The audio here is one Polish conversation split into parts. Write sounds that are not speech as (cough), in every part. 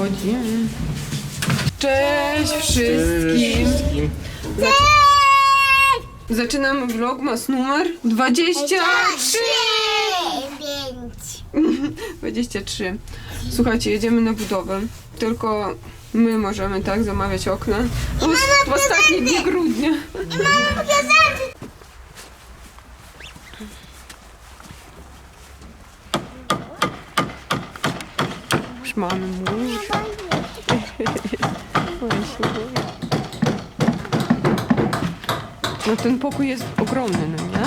Wchodzimy. Cześć wszystkim. Zaczynamy vlogmas numer 23. 23. (laughs) Słuchajcie, jedziemy na budowę. Tylko my możemy tak zamawiać okna. W ostatnie dni grudnia. Już mamy. (laughs) Właśnie. No ten pokój jest ogromny, no nie?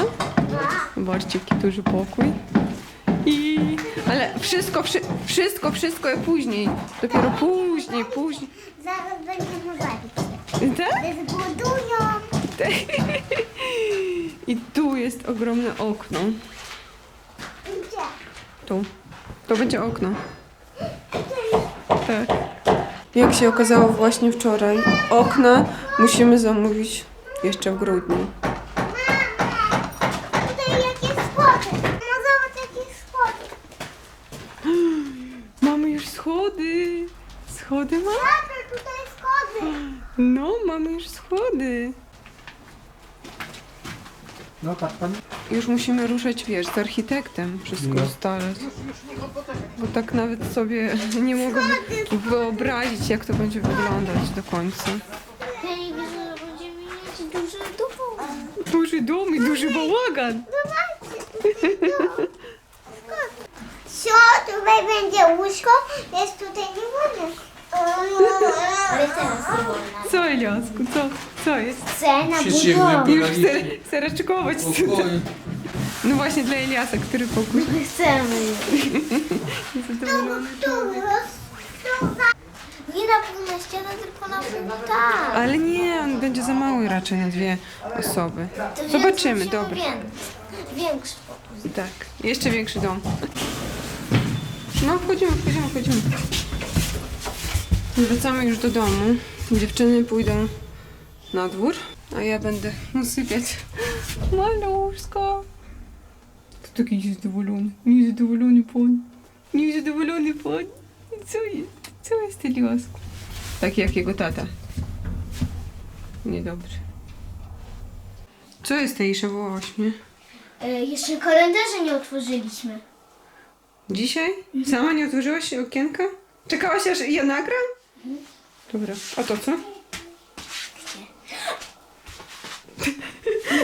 Zobaczcie, jaki duży pokój. I... Ale wszystko, wszy... wszystko, wszystko później. Dopiero później, później. Zaraz będziemy bawić. Tak? Zbudują. (laughs) I tu jest ogromne okno. Gdzie? Tu. To będzie okno. Tak. Jak się okazało właśnie wczoraj, okna musimy zamówić jeszcze w grudniu. Tutaj jakie schody. No zobacz jakie schody. Mamy już schody. Schody mamy? Tata, tutaj schody. No, mamy już schody. No tak pan. Już musimy ruszać, wiesz, z architektem wszystko No. ustalać. Bo tak nawet sobie (laughs) nie mogę wyobrazić, jak to będzie wyglądać do końca. Telewizor będziemy mieć duży dom. Duży dom i duży bałagan. Co? Tutaj będzie łóżko. Jest tutaj nie wolno. Ale teraz nie wolno. Co, Eliasku, co? Co jest? Chcę na Wszyscy jak budowę. nie Już chcę, chcę raczkować tutaj. Pokoju. No właśnie dla Eliasa, który pokój Chcemy. zadowolony człowiek. Nie na pół na ścianę, tylko na pół tak. Ale nie, on będzie za mały raczej na dwie osoby. To Zobaczymy, więcej dobra. Większy pokój. Tak, jeszcze większy dom. No, wchodzimy, wchodzimy, wchodzimy. Wracamy już do domu. Dziewczyny pójdą na dwór, a ja będę usypiać maluszko. To taki niezadowolony, niezadowolony pan. Niezadowolony pan. Co jest? Co jest, Eliasku? Taki jak jego tata. Niedobrze. Co jest Teisza, wołaś mnie? E, jeszcze kalendarza nie otworzyliśmy. Dzisiaj? Sama nie otworzyłaś okienka? Czekałaś aż ja nagram? Dobra, a to co?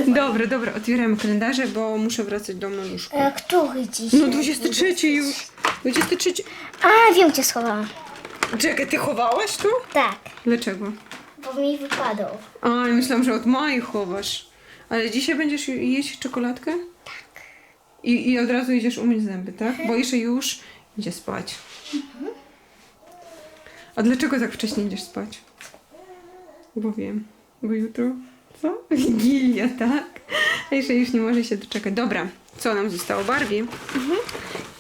Dobra, dobra, otwieramy kalendarze, bo muszę wracać do maluszka. E, który dziś? No 23 już. 23. A, wiem gdzie schowałam. Czekaj, ty chowałaś tu? Tak, Dlaczego? bo mi wypadł. A, ja myślałam, że od Mai chowasz. Ale dzisiaj będziesz ju- jeść czekoladkę? Tak. I, I od razu idziesz umyć zęby, tak? Bo jeszcze już idzie spać. A dlaczego tak wcześnie idziesz spać? Bo wiem. Bo jutro... Co? Wigilia, tak? A jeszcze już nie może się doczekać. Dobra, co nam zostało? Barbie.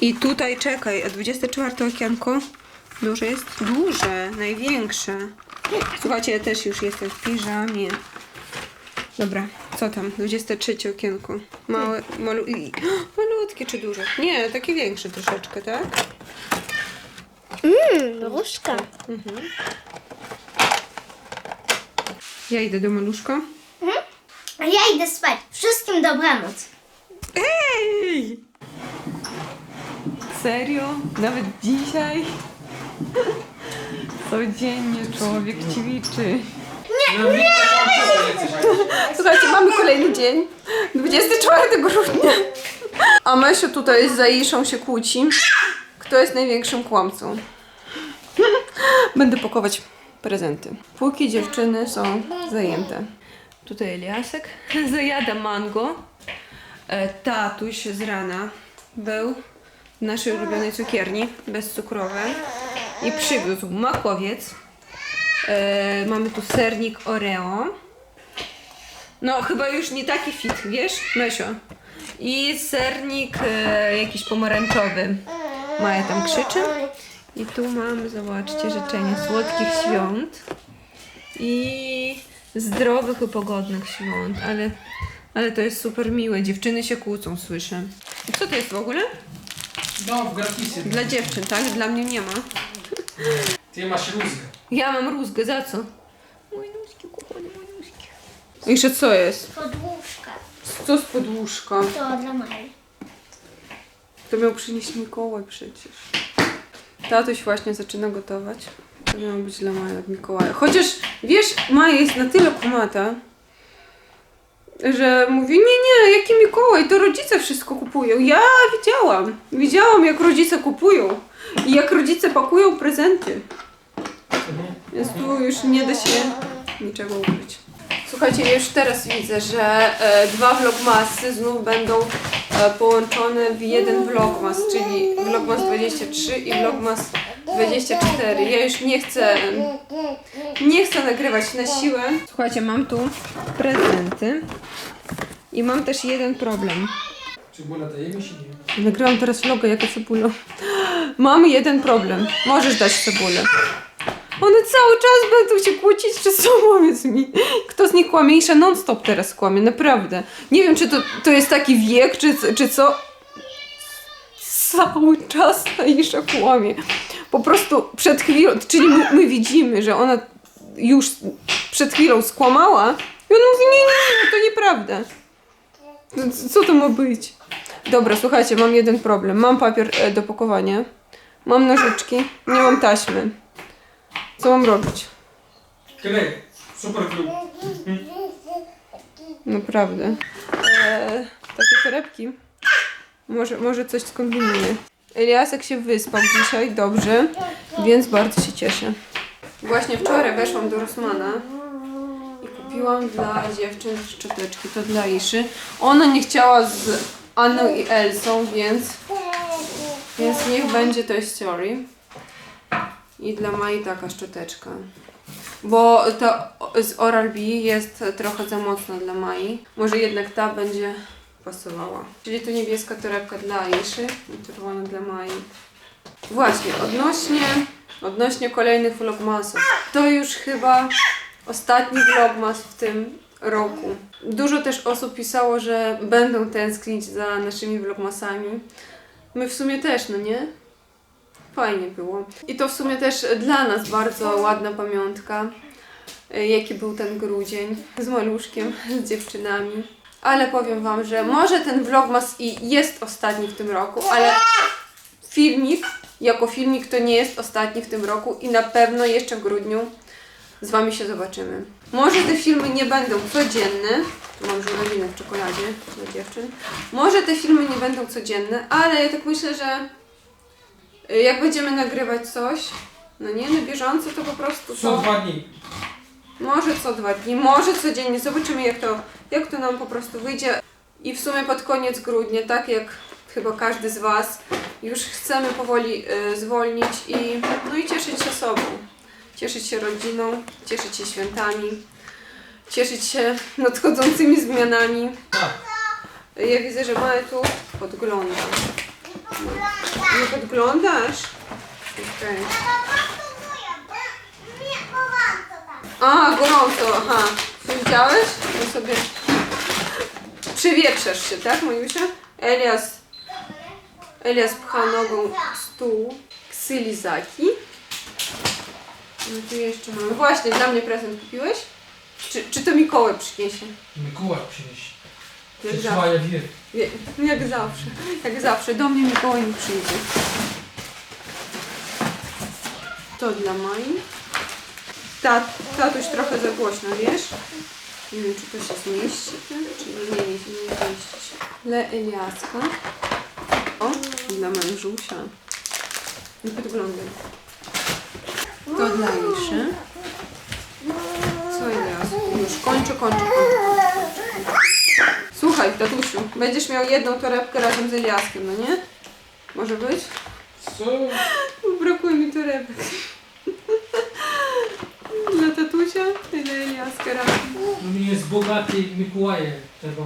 I tutaj czekaj, a 24 okienko duże jest? Duże, największe. Słuchajcie, ja też już jestem w piżamie. Dobra, co tam? 23 okienko. Małe, malu... i- (gasps) malutkie czy duże? Nie, takie większe troszeczkę, tak? Mmm, różka. Ja idę do maluszka. A ja idę spać. Wszystkim dobranoc. Ej! Serio? Nawet dzisiaj? Codziennie człowiek ćwiczy. Słuchajcie, mamy kolejny dzień. 24 grudnia. A Mesio tutaj z Zaiszą się kłóci. Kto jest największym kłamcą? Będę pakować prezenty. Póki dziewczyny są zajęte. Tutaj Eliasek (laughs) zajada mango. E, Tatuś z rana był w naszej ulubionej cukierni, bezcukrowej i przywiózł makowiec. E, mamy tu sernik Oreo. No, chyba już nie taki fit, wiesz, Mesio? I sernik e, jakiś pomarańczowy. Maja tam krzyczy. I tu mamy, zobaczcie, życzenie słodkich świąt i zdrowych i pogodnych świąt, ale, ale to jest super miłe. Dziewczyny się kłócą, słyszę. Co to jest w ogóle? No, w gratisie. Dla dziewczyn, tak? Dla mnie nie ma. Ty masz rózgę. Ja mam rózgę, za co? Mój nóżki, kochanie, mój nóżki. Jeszcze co jest? Podłóżka. Co z podłóżka? To dla Mai. To miał przynieść Mikołaj przecież. Tatuś właśnie zaczyna gotować. To miało być dla Maja od Mikołaja. Chociaż, wiesz, Maja jest na tyle kumata, że mówi, nie, nie, jaki Mikołaj, to rodzice wszystko kupują. Ja widziałam. Widziałam, jak rodzice kupują. I jak rodzice pakują prezenty. Więc tu już nie da się niczego ukryć. Słuchajcie, już teraz widzę, że e, dwa vlogmasy znów będą połączone w jeden vlogmas, czyli vlogmas 23 i vlogmas 24. Ja już nie chcę, nie chcę nagrywać na siłę. Słuchajcie, mam tu prezenty i mam też jeden problem. Cebula dajemy się nie? Nagrałam teraz vloga jako cebulą. Mam jeden problem. Możesz dać cebulę. One cały czas będą się kłócić, czy co? Powiedz mi. Kto z nich kłamie? Isza non-stop teraz kłamie, naprawdę. Nie wiem, czy to, to jest taki wiek, czy, czy co. Cały czas ta Isza kłamie. Po prostu przed chwilą, czyli my, my widzimy, że ona już przed chwilą skłamała i ona mówi, nie, nie, nie, to nieprawda. Co to ma być? Dobra, słuchajcie, mam jeden problem. Mam papier e, do pakowania, mam nożyczki, nie mam taśmy. Co mam robić? Klej. Super klub. Naprawdę. E, takie torebki. Może, może coś skombinuję. Eliasek się wyspał dzisiaj dobrze, więc bardzo się cieszę. Właśnie wczoraj weszłam do Rosmana i kupiłam dla dziewczyn szczoteczki, to dla Iszy. Ona nie chciała z Anną i Elsą, więc, więc niech będzie Toy Story. I dla Mai taka szczoteczka. Bo ta o- z Oral-B jest trochę za mocna dla Mai. Może jednak ta będzie pasowała. Czyli tu niebieska torebka dla Iszy i czerwona dla Mai. Właśnie, odnośnie, odnośnie kolejnych vlogmasów. To już chyba ostatni vlogmas w tym roku. Dużo też osób pisało, że będą tęsknić za naszymi vlogmasami. My w sumie też, no nie? Fajnie było. I to w sumie też dla nas bardzo ładna pamiątka, y, jaki był ten grudzień z maluszkiem, (laughs) z dziewczynami. Ale powiem Wam, że może ten vlogmas i jest ostatni w tym roku, ale filmik, jako filmik to nie jest ostatni w tym roku i na pewno jeszcze w grudniu z Wami się zobaczymy. Może te filmy nie będą codzienne, mam żurawinę w czekoladzie dla dziewczyn, może te filmy nie będą codzienne, ale ja tak myślę, że jak będziemy nagrywać coś, no nie, na bieżąco, to po prostu Co to... dwa dni. Może co dwa dni, może codziennie. Zobaczymy jak to, jak to nam po prostu wyjdzie. I w sumie pod koniec grudnia, tak jak chyba każdy z Was, już chcemy powoli y, zwolnić i, no i cieszyć się sobą. Cieszyć się rodziną, cieszyć się świętami, cieszyć się nadchodzącymi zmianami. Tak. Ja widzę, że Maja tu podgląda. Nie podglądasz? Okej. A, gorąco, aha. Widziałeś? To sobie przywietrzasz się, tak, Majusia? Elias, Elias pcha nogą stół ksylizaki. No tu jeszcze mamy. Właśnie, dla mnie prezent kupiłeś? Czy, czy to Mikołaj przyniesie? Mikołaj przyniesie. Jak zawsze. Wie- Jak zawsze. Jak zawsze. Do mnie Mikołaj nie przyjdzie. To dla Mai. Ta, tatuś trochę za głośno, wiesz? Nie wiem, czy to się zmieści, tak? czy nie, nie, nie, zmieści się. Dla Eliaska. O, dla mężusia. Nie podglądaj. To dla Iszy. Co Elias? Już kończę, kończę, kończę. Słuchaj, tatusiu, będziesz miał jedną torebkę razem z Eliaskiem, no nie? Może być? Co? Brakuje mi torebek. Dla tatusia i dla Eliaska razem. No nie jest bogaty Mikołaje tego.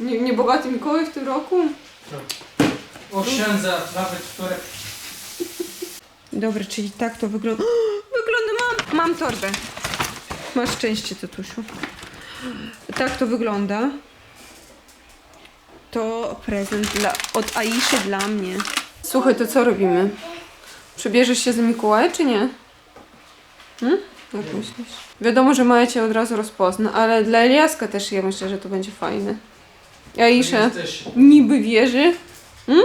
Nie, nie bogaty Mikołaj w tym roku? Oszczędza nawet wtorek. Dobra, czyli tak to wygląda. (gasps) Wygląda, mam, mam torbę. Masz szczęście, tatusiu. Tak to wygląda. To prezent dla, od Aiszy dla mnie. Słuchaj, to co robimy? Przebierzesz się za Mikołaja, czy nie? Hmm? Jak myślisz? Wiadomo, że Maja cię od razu rozpozna, ale dla Eliaska też ja myślę, że to będzie fajne. Aisza Jesteś. niby wierzy. Hmm?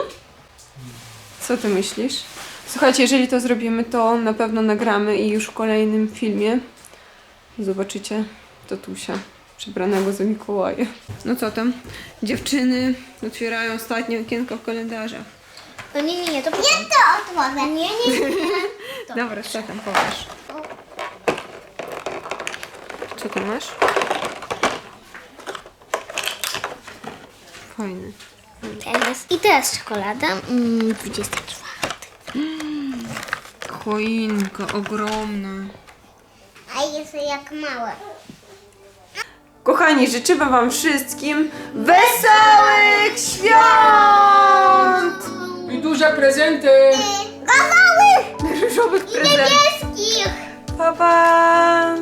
Co ty myślisz? Słuchajcie, jeżeli to zrobimy, to na pewno nagramy i już w kolejnym filmie zobaczycie tatusia przebranego za Mikołaja. No co tam? Dziewczyny otwierają ostatnie okienko w kalendarzach. No nie, nie, nie, to Nie to otworzę. Nie, nie, nie. Dobra, co tam powiesz? Co tam masz? Fajny. Teraz. I teraz czekolada. Mm, 24. Choinka ogromna. A jest jak małe. Kochani, życzymy Wam wszystkim wesołych świąt! I duże prezenty! Różowych prezentów. Niebieskich! Pa, pa!